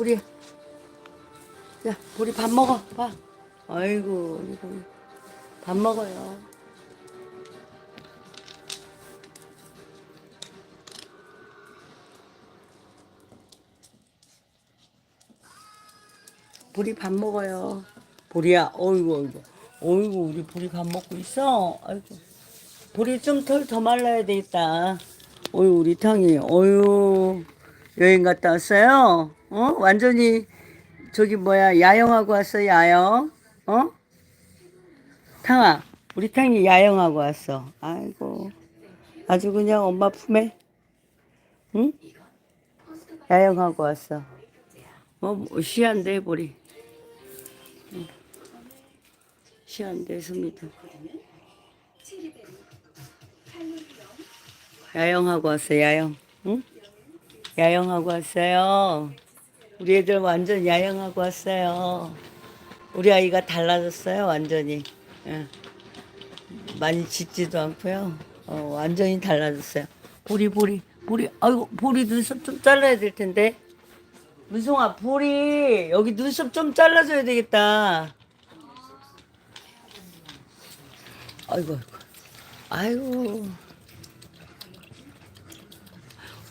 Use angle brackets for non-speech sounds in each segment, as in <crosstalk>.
보리야. 야, 보리 밥 먹어. 봐. 아이고, 우리 보리. 밥 먹어요. 보리 밥 먹어요. 보리야, 어이구, 어이구. 어이구, 우리 보리 밥 먹고 있어. 아이고. 보리 좀 털 더 말라야 되겠다. 어유 우리 탕이, 어유 여행 갔다 왔어요? 어? 완전히 저기 뭐야 야영하고 왔어 야영? 어? 탕아, 우리 탕이 야영하고 왔어. 아이고, 아주 그냥 엄마 품에, 응? 야영하고 왔어. 뭐, 뭐 시한데 보리. 응. 시한데 수미도. 야영하고 왔어요, 야영. 응? 야영하고 왔어요. 우리 애들 완전 야영하고 왔어요. 우리 아이가 달라졌어요, 완전히. 예. 많이 짖지도 않고요. 어, 완전히 달라졌어요. 보리, 보리, 보리. 아이고, 보리 눈썹 좀 잘라야 될 텐데. 문송아, 보리. 여기 눈썹 좀 잘라줘야 되겠다. 아이고, 아이고. 아이고.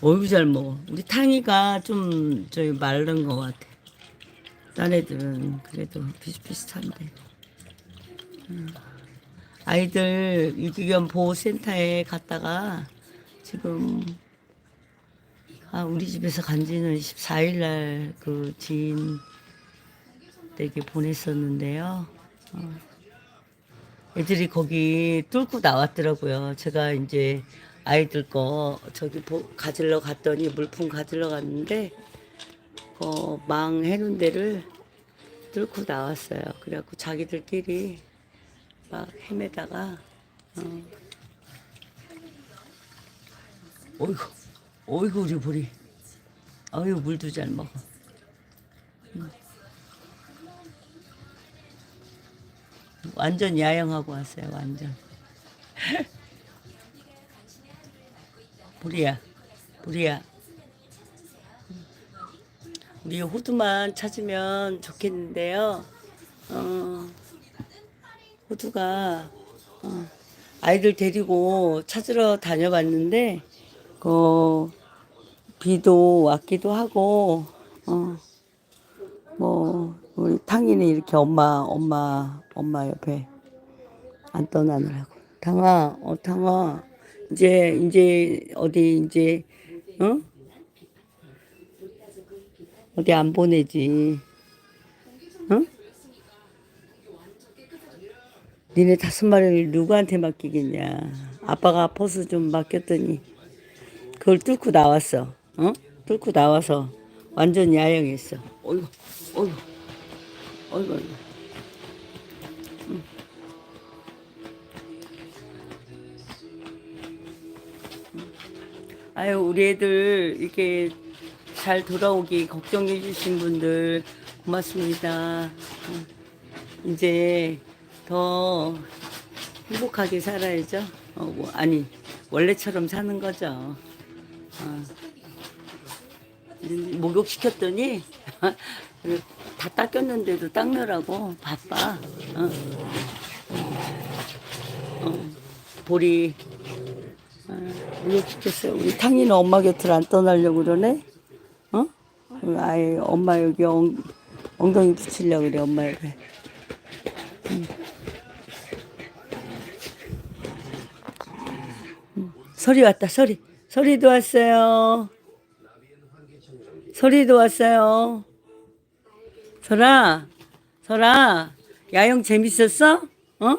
어이구 잘 먹어. 우리 탕이가 좀 저기 마른 것 같아. 딴 애들은 그래도 비슷비슷한데. 음. 아이들 유기견 보호센터에 갔다가 지금 아 우리 집에서 간 지는 14일 날 그 지인 댁에 보냈었는데요. 어. 애들이 거기 뚫고 나왔더라고요. 제가 이제 아이들 거 저기 보, 가지러 갔더니 물품 가지러 갔는데 어, 망 해놓은 데를 뚫고 나왔어요. 그래갖고 자기들끼리 막 헤매다가 어. 어이구 어이구 우리 보리 어유 물도 잘 먹어. 음. 완전 야영하고 왔어요. 완전. <laughs> 보리야, 보리야. 우리 호두만 찾으면 좋겠는데요. 어, 호두가 어, 아이들 데리고 찾으러 다녀봤는데 그 비도 왔기도 하고 어, 뭐 우리 탕이는 이렇게 엄마 엄마 엄마 옆에 안 떠나느라고 탕아 어 탕아 이제 이제 어디 이제 어? 어디 안 보내지? 어? 니네 다섯 마리를 누구한테 맡기겠냐? 아빠가 아파서 좀 맡겼더니 그걸 뚫고 나왔어. 어? 뚫고 나와서 완전 야영했어. 어이구 어이구 어이구 아유 우리 애들 이렇게 잘 돌아오기 걱정해 주신 분들 고맙습니다. 어, 이제 더 행복하게 살아야죠. 어, 뭐, 아니 원래처럼 사는 거죠. 어. 목욕 시켰더니 <laughs> 다 닦였는데도 닦느라고 바빠. 어. 어. 보리 목욕시켰어요. 우리 탕이는 엄마 곁을 안 떠나려고 그러네? 어? 아예 엄마 여기 엉, 엉덩이 붙이려고 그래, 엄마 옆에. 응. 응. 소리 왔다, 소리. 소리도 왔어요. 소리도 왔어요. 설아, 설아, 야영 재밌었어? 어?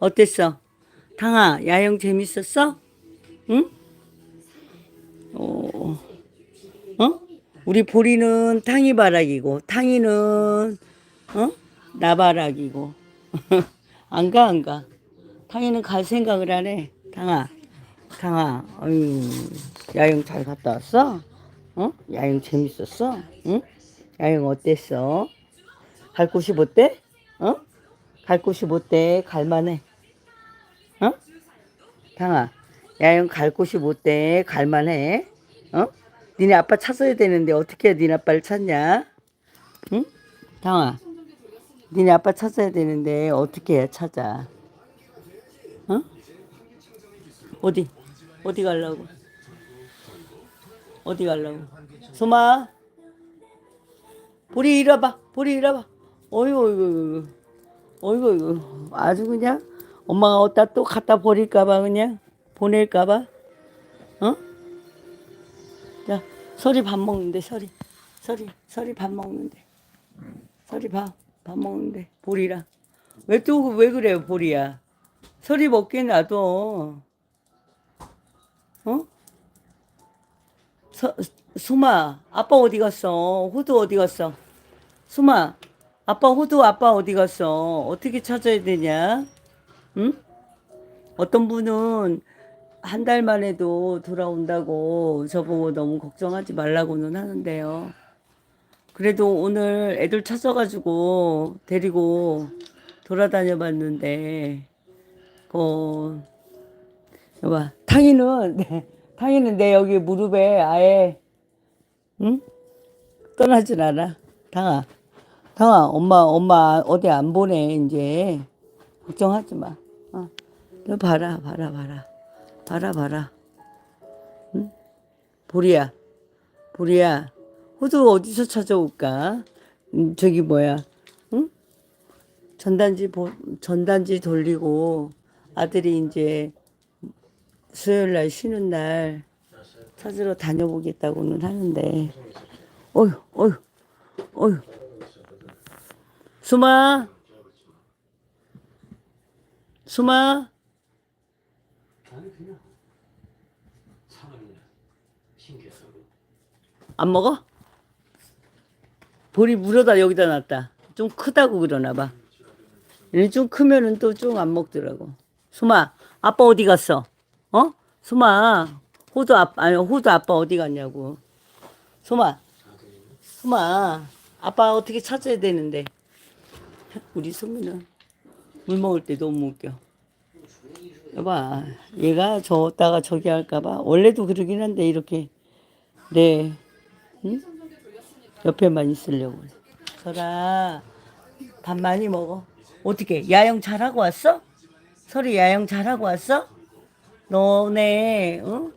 어땠어? 탕아, 야영 재밌었어? 응? 어, 어? 우리 보리는 탕이바락이고, 탕이는, 어? 나바락이고. <laughs> 안 가, 안 가. 탕이는 갈 생각을 안 해. 탕아, 탕아, 어유 야영 잘 갔다 왔어? 어? 야영 재밌었어? 응? 야영 어땠어? 갈 곳이 못 돼? 어? 갈 곳이 못 돼? 갈만해. 어? 탕아, 야영 갈 곳이 못 돼 갈만 해. 어? 니네 아빠 찾아야 되는데 어떻게 니네 아빠를 찾냐? 응? 당아. 니네 아빠 찾아야 되는데 어떻게 해야 찾아? 응? 어디? 어디 가려고? 어디 가려고? 소마. 보리 이리 와봐. 보리 이리 와봐. 어이구 어이구 어이구. 어이구 어이구. 아주 그냥 엄마가 어디다 또 갖다 버릴까봐 그냥 보낼까봐. 어? 자, 설이 밥 먹는데, 설이. 설이, 설이 밥 먹는데. 설이 밥, 밥 먹는데. 보리랑. 왜 또, 왜 그래요, 보리야? 설이 먹게 놔둬. 어? 서, 수마, 아빠 어디 갔어? 호두 어디 갔어? 수마, 아빠 호두 아빠 어디 갔어? 어떻게 찾아야 되냐? 응? 어떤 분은 한 달만 해도 돌아온다고 저보고 너무 걱정하지 말라고는 하는데요. 그래도 오늘 애들 찾아가지고 데리고 돌아다녀 봤는데, 어, 여봐, 탕이는, 네, 탕이는 내 여기 무릎에 아예, 응? 떠나질 않아. 당아, 당아, 엄마, 엄마 어디 안 보내, 이제. 걱정하지 마. 어. 너 봐라, 봐라, 봐라. 봐라, 봐라. 응? 보리야, 보리야. 호두 어디서 찾아올까? 음, 저기 뭐야, 응? 전단지 보, 전단지 돌리고 아들이 이제 수요일 날 쉬는 날 찾으러 다녀보겠다고는 하는데, 어휴, 어휴, 어휴. 수마, 수마. 나는 그냥 사람이 신기해서 안 먹어? 볼이 물어다 여기다 놨다. 좀 크다고 그러나 봐. 얘는 좀 크면은 또 좀 안 먹더라고. 수마, 아빠 어디 갔어? 어? 수마, 호두 아빠, 아니, 호두 아빠 어디 갔냐고. 수마, 수마, 아빠 어떻게 찾아야 되는데. 우리 소미는 물 먹을 때 너무 웃겨. 여봐, 얘가 저다가 저기 할까봐. 원래도 그러긴 한데, 이렇게. 네. 응? 옆에만 있으려고. 설아, 밥 많이 먹어. 어떻게, 야영 잘하고 왔어? 설이 야영 잘하고 왔어? 너네, 응?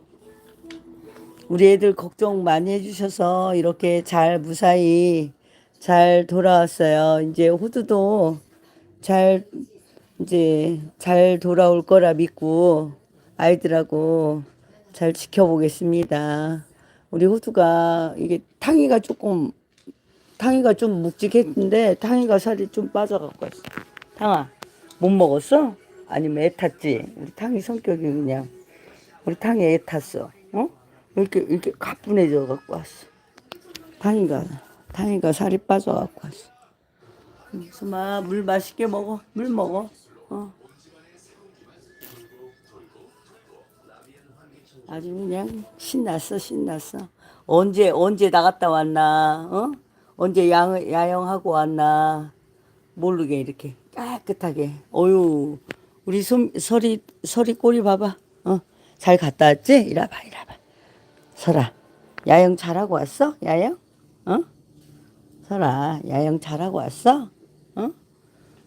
우리 애들 걱정 많이 해주셔서 이렇게 잘 무사히 잘 돌아왔어요. 이제 호두도 잘, 이제 잘 돌아올 거라 믿고 아이들하고 잘 지켜보겠습니다. 우리 호두가 이게 탕이가 조금 탕이가 좀 묵직했는데 탕이가 살이 좀 빠져갖고 왔어. 탕아 못 먹었어? 아니면 애 탔지? 우리 탕이 성격이 그냥 우리 탕이 애 탔어. 어? 이렇게 이렇게 가뿐해져 갖고 왔어. 탕이가 탕이가 살이 빠져 갖고 왔어. 응, 수마 물 맛있게 먹어. 물 먹어. 어. 아주 그냥 신났어 신났어. 언제 언제 나갔다 왔나 어? 언제 양, 야영하고 왔나 모르게 이렇게 깨끗하게. 어유 우리 솜, 설이 설이 꼬리 봐봐 어잘 갔다 왔지? 이라봐 이라봐. 설아 야영 잘하고 왔어? 야영? 어? 설아 야영 잘하고 왔어? 어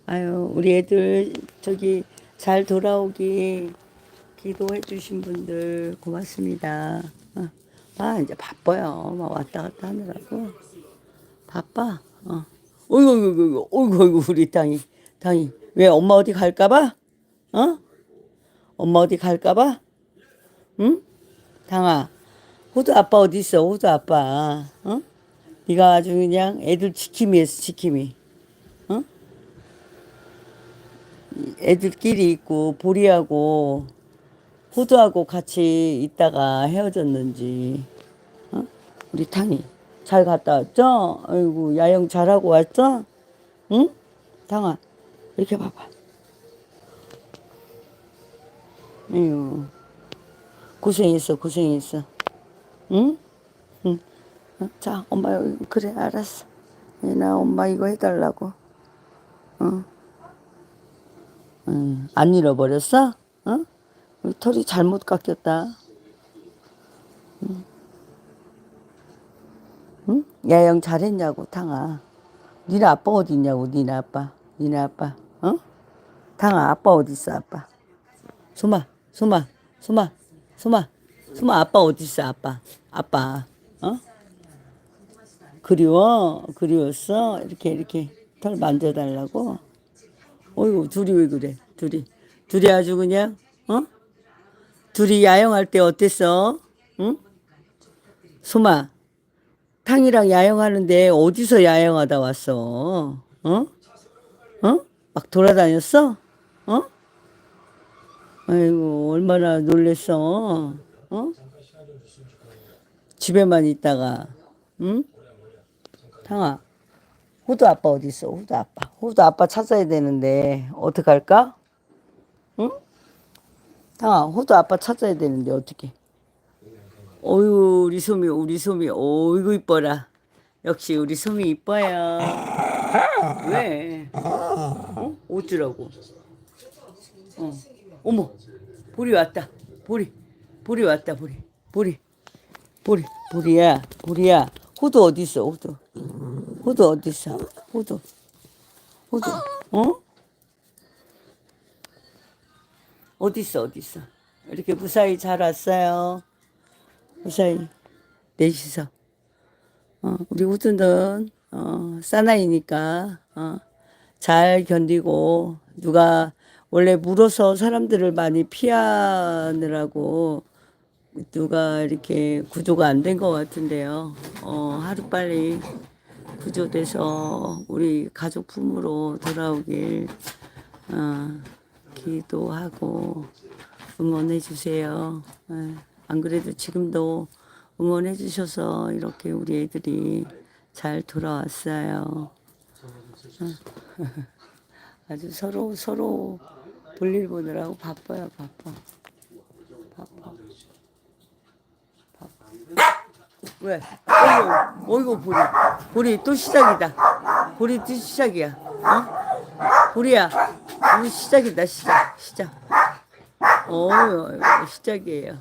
아유 우리 애들 저기 잘 돌아오기 기도해 주신 분들 고맙습니다. 어. 아 이제 바빠요. 막 왔다 갔다 하느라고 바빠. 어. 어이구 어이구 어이구 어이구 우리 땅이 땅이 왜 엄마 어디 갈까봐? 어? 엄마 어디 갈까봐? 응? 당아 호두 아빠 어디 있어? 호두 아빠 어? 네가 아주 그냥 애들 지킴이 했어 지킴이. 어? 애들끼리 있고 보리하고 호두하고 같이 있다가 헤어졌는지 어? 우리 탕이 잘 갔다 왔죠? 아이고 야영 잘하고 왔죠? 응? 탕아 이렇게 봐봐 에휴 고생했어 고생했어 응? 응. 어, 자 엄마 그래 알았어 나 엄마 이거 해달라고 어? 응. 안 잃어버렸어? 어? 털이 잘못 깎였다. 응. 응? 야영 잘했냐고 탕아. 니네 아빠 어디 있냐고 니네 아빠. 니네 아빠. 어? 탕아 아빠 어디 있어 아빠. 소마 소마 소마 소마 소마 아빠 어디 있어 아빠. 아빠. 어? 그리워 그리웠어 이렇게 이렇게 털 만져달라고. 어이구 둘이 왜 그래 둘이 둘이 아주 그냥 어? 둘이 야영할 때 어땠어? 응? 소마 탕이랑 야영하는데 어디서 야영하다 왔어? 어? 어? 막 돌아다녔어? 어? 아이고 얼마나 놀랬어? 어? 집에만 있다가 응? 탕아 호두 아빠 어디 있어? 호두 아빠. 호두 아빠 찾아야 되는데 어떡할까? 응? 탕아 호두 아빠 찾아야 되는데 어떻게? 어유 우리 소미 우리 소미. 어이구 이뻐라. 역시 우리 소미 이뻐요. 왜? 어? 어쩌라고? 어. 어머 보리 왔다. 보리. 보리 왔다 보리. 보리. 보리 보리야. 보리야 호두 어디 있어 호두? 호두 어디 있어? 호두. 호두. 어? 어디 있어 어디 있어? 이렇게 무사히 잘 왔어요. 무사히 넷이서. 어, 우리 우드는 어, 사나이니까 어, 잘 견디고 누가 원래 물어서 사람들을 많이 피하느라고 누가 이렇게 구조가 안 된 것 같은데요. 어, 하루 빨리 구조돼서 우리 가족 품으로 돌아오길 어, 기도하고 응원해 주세요. 예, 안 그래도 지금도 응원해 주셔서 이렇게 우리 애들이 잘 돌아왔어요. 어. <laughs> 아주 서로 서로 볼일 보느라고 바빠요, 바빠. 바빠. 바빠. 왜? 어이구, 어이구, 보리. 보리 또 시작이다. 보리 또 시작이야. 어? 보리야, 우리 시작이다, 시작, 시작. 어유 시작이에요.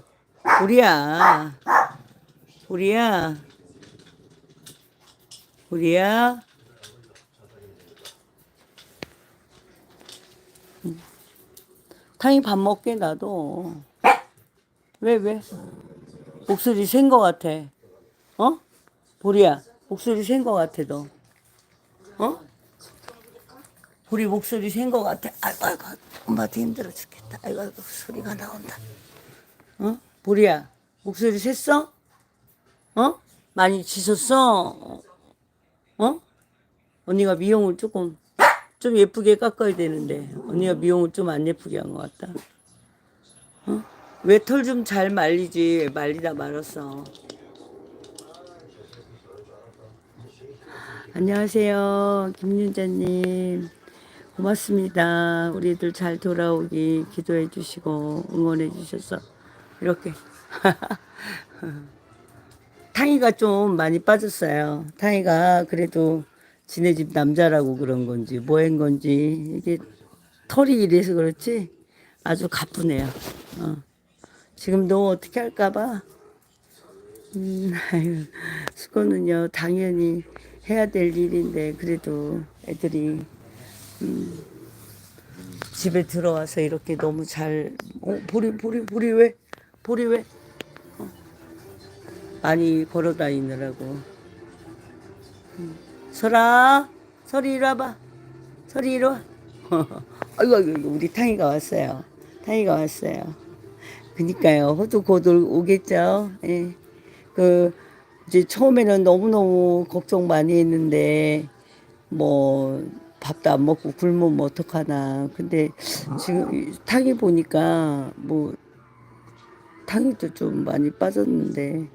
보리야, 보리야, 보리야. 음. 탕이 밥 먹게 나도. 왜 왜? 목소리 센 거 같아. 어? 보리야, 목소리 센 거 같아 너. 어? 보리 목소리 센 거 같아. 아이고 아이고 엄마도 힘들어 죽겠다. 아이고 아이고 소리가 나온다. 어? 보리야 목소리 셌어? 어? 많이 지쳤어? 어? 언니가 미용을 조금 좀 예쁘게 깎아야 되는데 언니가 미용을 좀 안 예쁘게 한 것 같다. 어? 왜 털 좀 잘 말리지 말리다 말았어. 안녕하세요 김윤자님 고맙습니다. 우리들 잘 돌아오기 기도해 주시고 응원해 주셔서 이렇게 <laughs> 탕이가 좀 많이 빠졌어요. 탕이가 그래도 지네 집 남자라고 그런 건지 뭐한 건지 이게 털이 이래서 그렇지 아주 가쁘네요. 어. 지금도 어떻게 할까봐 음, <laughs> 수고는요 당연히 해야 될 일인데 그래도 애들이 음, 집에 들어와서 이렇게 너무 잘 어, 보리 보리 보리 왜? 보리 왜? 어, 많이 걸어 다니느라고. 음, 설아 설이 이리 와봐. 설이 이리 와. <laughs> 아이고 아이고 우리 탕이가 왔어요. 탕이가 왔어요. 그니까요 호두 곧 올- 오겠죠? 예. 그 이제 처음에는 너무너무 걱정 많이 했는데 뭐 밥도 안 먹고 굶으면 어떡하나. 근데 지금 이 탕이 보니까 뭐 탕이도 좀 많이 빠졌는데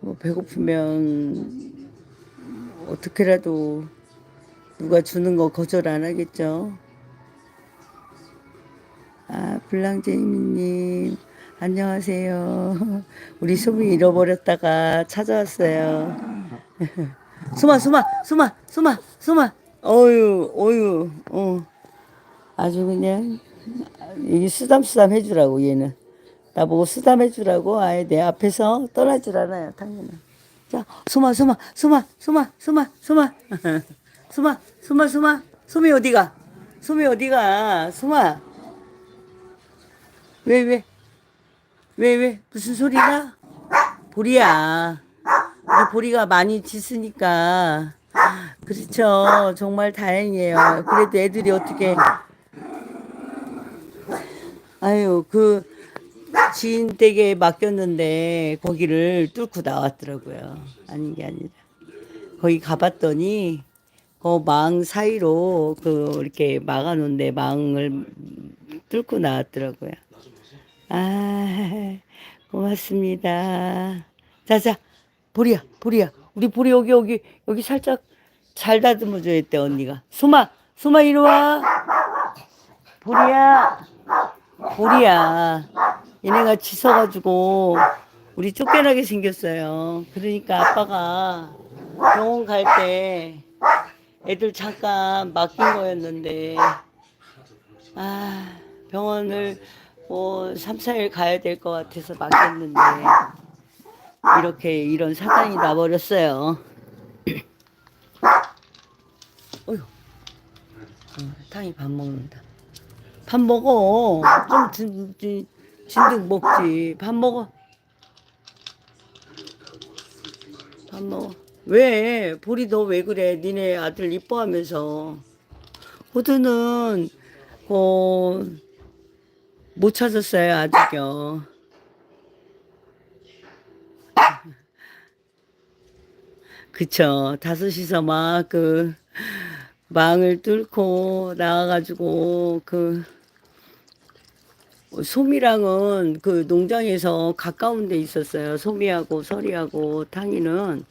뭐 배고프면 어떻게라도 누가 주는 거 거절 안 하겠죠. 아, 블랑제이미님, 안녕하세요. 우리 소미 잃어버렸다가 찾아왔어요. 소마, 소마, 소마, 소마, 소마. 어유, 어유, 어. 아주 그냥, 이 쓰담쓰담 해주라고, 얘는. 나보고 쓰담 해주라고, 아예 내 앞에서 떠나질 않아요, 당연히. 자, 소마, 소마, 소마, 소마, 소마, 소마. 소마, 소마, 소마. 소미 어디가? 소미 어디가? 소마. 왜, 왜? 왜, 왜? 무슨 소리가? 보리야. 우리 보리가 많이 짖으니까. 그렇죠. 정말 다행이에요. 그래도 애들이 어떻게. 아유, 그, 지인 댁에 맡겼는데, 거기를 뚫고 나왔더라고요. 아닌 게 아니라. 거기 가봤더니, 그 망 사이로, 그, 이렇게 막아놓은데, 망을 뚫고 나왔더라고요. 아, 고맙습니다. 자, 자, 보리야, 보리야. 우리 보리 여기, 여기, 여기 살짝 잘 다듬어 줘야 돼, 언니가. 소마, 소마 이리 와. 보리야, 보리야. 얘네가 짖어가지고 우리 쫓겨나게 생겼어요. 그러니까 아빠가 병원 갈 때 애들 잠깐 맡긴 거였는데, 아, 병원을 뭐 3, 4일 가야 될 것 같아서 맡겼는데, 이렇게 이런 사단이 나버렸어요. <clears throat> 어휴, 어, 탕이 밥 먹는다. 밥 먹어. 좀 진, 진, 진득 먹지. 밥 먹어. 밥 먹어. 왜? 보리 너 왜 그래? 니네 아들 이뻐하면서. 호두는, 어, 못 찾았어요, 아직요. 그쵸. 다섯이서 막 그 망을 뚫고 나와가지고 그 소미랑은 그 농장에서 가까운 데 있었어요. 소미하고 설이하고 탕이는.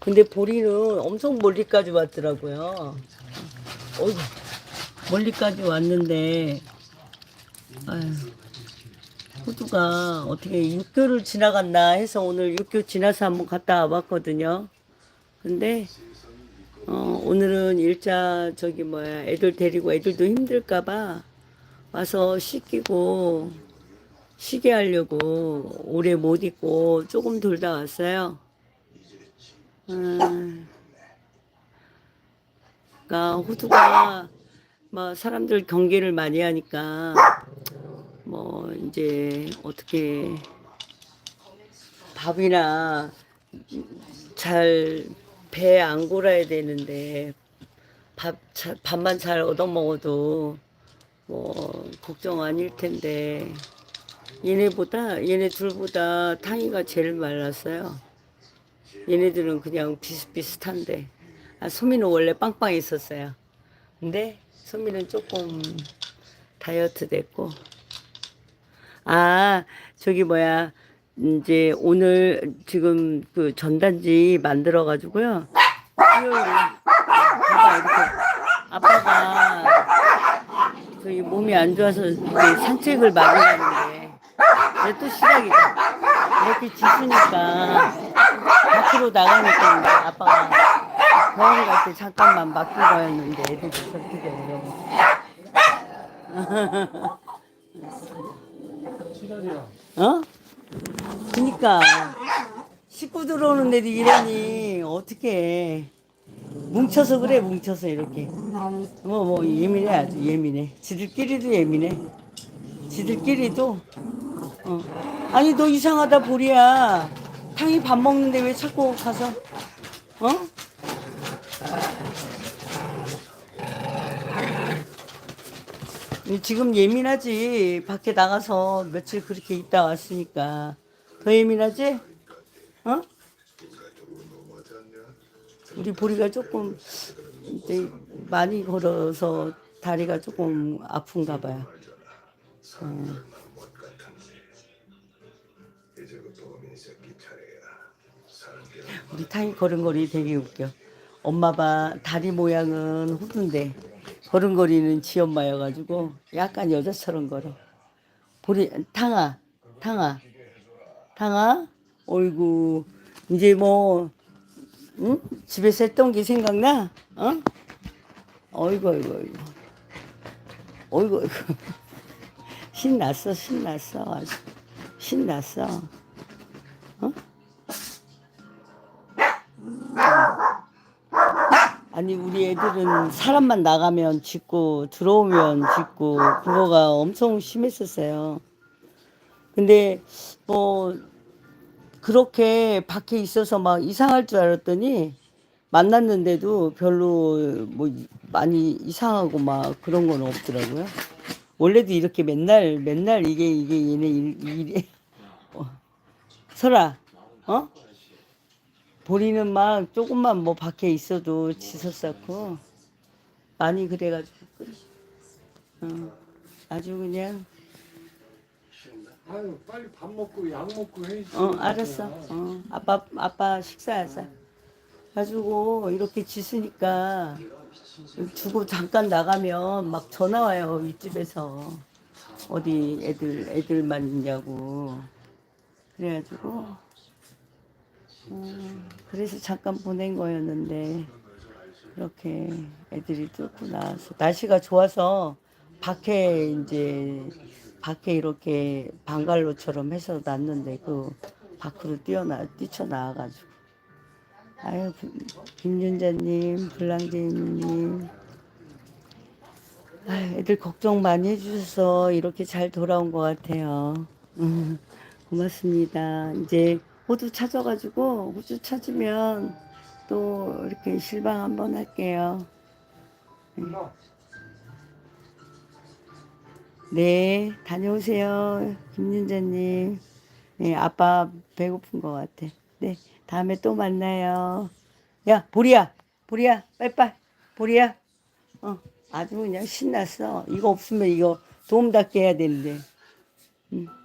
근데 보리는 엄청 멀리까지 왔더라고요. 어이구, 멀리까지 왔는데, 아유, 호두가 어떻게 육교를 지나갔나 해서 오늘 육교 지나서 한번 갔다 와봤거든요. 근데 어, 오늘은 일자 저기 뭐야 애들 데리고 애들도 힘들까봐 와서 씻기고 쉬게 하려고 오래 못 있고 조금 돌다 왔어요. 음, 그러니까 호두가 뭐 사람들 경계를 많이 하니까 뭐 이제 어떻게 밥이나 잘 배 안 골아야 되는데 밥 자- 밥만 잘 얻어 먹어도 뭐 걱정 아닐 텐데 얘네보다 얘네 둘보다 탕이가 제일 말랐어요. 얘네들은 그냥 비슷비슷한데 아 소미는 원래 빵빵 있었어요. 근데 소미는 조금 다이어트 됐고 아 저기 뭐야 이제 오늘 지금 그 전단지 만들어 가지고요. 수요일에 봐봐 이렇게 아빠가 저기 몸이 안 좋아서 산책을 많이 가는데 이제 또 시작이다. 이렇게 짖으니까 밖으로 나가니까 아빠가 병원 갈 때 잠깐만 맡긴 거였는데 애들이 저쪽에 오려고. <laughs> 어? 그니까. 식구 들어오는 애들 이러니 어떻게 뭉쳐서 그래 뭉쳐서 이렇게. 뭐뭐 예민해 아주 예민해. 지들끼리도 예민해. 지들끼리도. 어. 아니 너 이상하다 보리야. 탕이 밥 먹는데 왜 자꾸 가서? 어? 지금 예민하지 밖에 나가서 며칠 그렇게 있다 왔으니까 더 예민하지? 어? 우리 보리가 조금 이제 많이 걸어서 다리가 조금 아픈가 봐요. 어. 우리 탕이 걸음걸이 되게 웃겨. 엄마 봐 다리 모양은 호두인데 걸음걸이는 지 엄마여가지고 약간 여자처럼 걸어. 보리 탕아 탕아 탕아 어이구 이제 뭐 응? 집에서 했던 게 생각나? 어? 어이구 어이구 어이구 어이구 어이구 <laughs> 신났어 신났어 신났어 어? 아니 우리 애들은 사람만 나가면 짖고 들어오면 짖고 그거가 엄청 심했었어요. 근데 뭐 그렇게 밖에 있어서 막 이상할 줄 알았더니 만났는데도 별로 뭐 많이 이상하고 막 그런 건 없더라고요. 원래도 이렇게 맨날 맨날 이게 이게 얘네 일, 일이 <laughs> 어. 설아 어? 보리는 막 조금만 뭐 밖에 있어도 지섰었고 많이 그래가지고 그래. 어. 아주 그냥 아유 빨리 밥 먹고 약 먹고 해야지. 어 알았어 어 아빠 아빠 식사하자 가지고 이렇게 짖으니까 두고 잠깐 나가면 막 전화 와요 윗집에서 어디 애들 애들만 있냐고 그래가지고 음, 그래서 잠깐 보낸 거였는데 그렇게 애들이 쫓고 나와서 날씨가 좋아서 밖에 이제 밖에 이렇게 방갈로처럼 해서 놨는데 그 밖으로 뛰어나 뛰쳐 나와가지고 아유 부- 김윤자님 블랑제님 아유 애들 걱정 많이 해주셔서 이렇게 잘 돌아온 것 같아요. 음, 고맙습니다. 이제 호두 찾아가지고 호주 찾으면 또 이렇게 실방 한번 할게요. 네, 다녀오세요. 김윤자님. 네, 아빠 배고픈 것 같아. 네, 다음에 또 만나요. 야, 보리야, 보리야, 빨빨, 보리야. 어, 아주 그냥 신났어. 이거 없으면 이거 도움 닫게 해야 되는데. 응.